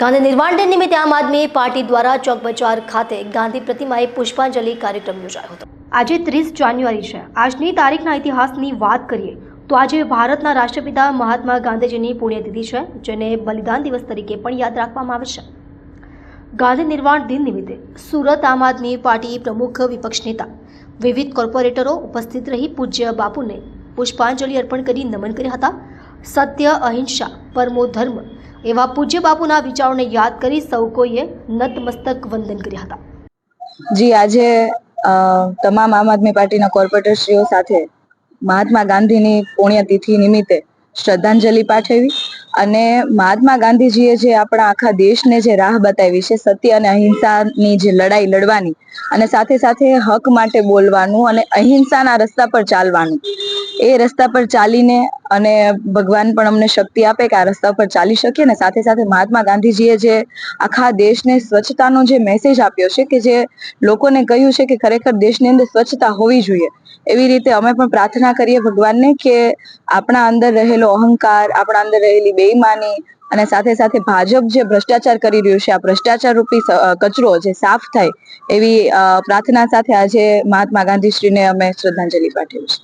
ગાંધી નિર્વાણ દિન નિમિત્તે આમ આદમી પાર્ટી દ્વારા ચોક બજાર ખાતે ગાંધી પ્રતિમાએ પુષ્પાંજલિ કાર્યક્રમ યોજાયો હતો. આજે ત્રીસ જાન્યુઆરી છે. આજની તારીખના ઇતિહાસની વાત કરીએ તો આજે ભારતના રાષ્ટ્રપિતા મહાત્મા ગાંધીજીની પુણ્યતિથિ છે, જેને બલિદાન દિવસ તરીકે પણ યાદ રાખવામાં આવે છે. ગાંધી નિર્વાણ દિન નિમિત્તે સુરત આમ આદમી પાર્ટી પ્રમુખ વિપક્ષ નેતા, વિવિધ કોર્પોરેટરો ઉપસ્થિત રહી પૂજ્ય બાપુને પુષ્પાંજલિ અર્પણ કરી નમન કર્યા હતા. સત્ય, અહિંસા, પરમો ધર્મ એવા પૂજ્ય બાપુના વિચારોને યાદ કરી સૌ કોઈએ નતમસ્તક વંદન કર્યા હતા. જી, આજે તમામ આમ આદમી પાર્ટીના કોર્પોરેટરશ્રીઓ સાથે મહાત્મા ગાંધીની પુણ્યતિથિ નિમિત્તે શ્રદ્ધાંજલિ પાઠવી અને મહાત્મા ગાંધીજીએ જે આપણા આખા દેશને જે રાહ બતાવી છે, સત્ય અને અહિંસાની જે લડાઈ લડવાની અને સાથે સાથે હક માટે બોલવાનું અને અહિંસાના રસ્તા પર ચાલવાનું, એ રસ્તા પર ચાલીને અને ભગવાન પણ અમને શક્તિ આપે કે આ રસ્તા પર ચાલી શકીએ ને સાથે સાથે મહાત્મા ગાંધીજીએ જે આખા દેશને સ્વચ્છતાનો જે મેસેજ આપ્યો છે કે જે લોકોને કહ્યું છે કે ખરેખર દેશની અંદર સ્વચ્છતા હોવી જોઈએ. એવી રીતે અમે પણ પ્રાર્થના કરીએ ભગવાનને કે આપણા અંદર રહેલો અહંકાર, આપણા અંદર રહેલી બેઈમાની અને સાથે સાથે ભાજપ જે ભ્રષ્ટાચાર કરી રહ્યું છે, આ ભ્રષ્ટાચાર રૂપી કચરો જે સાફ થાય એવી પ્રાર્થના સાથે આજે મહાત્મા ગાંધીશ્રીને અમે શ્રદ્ધાંજલિ પાઠવી છે.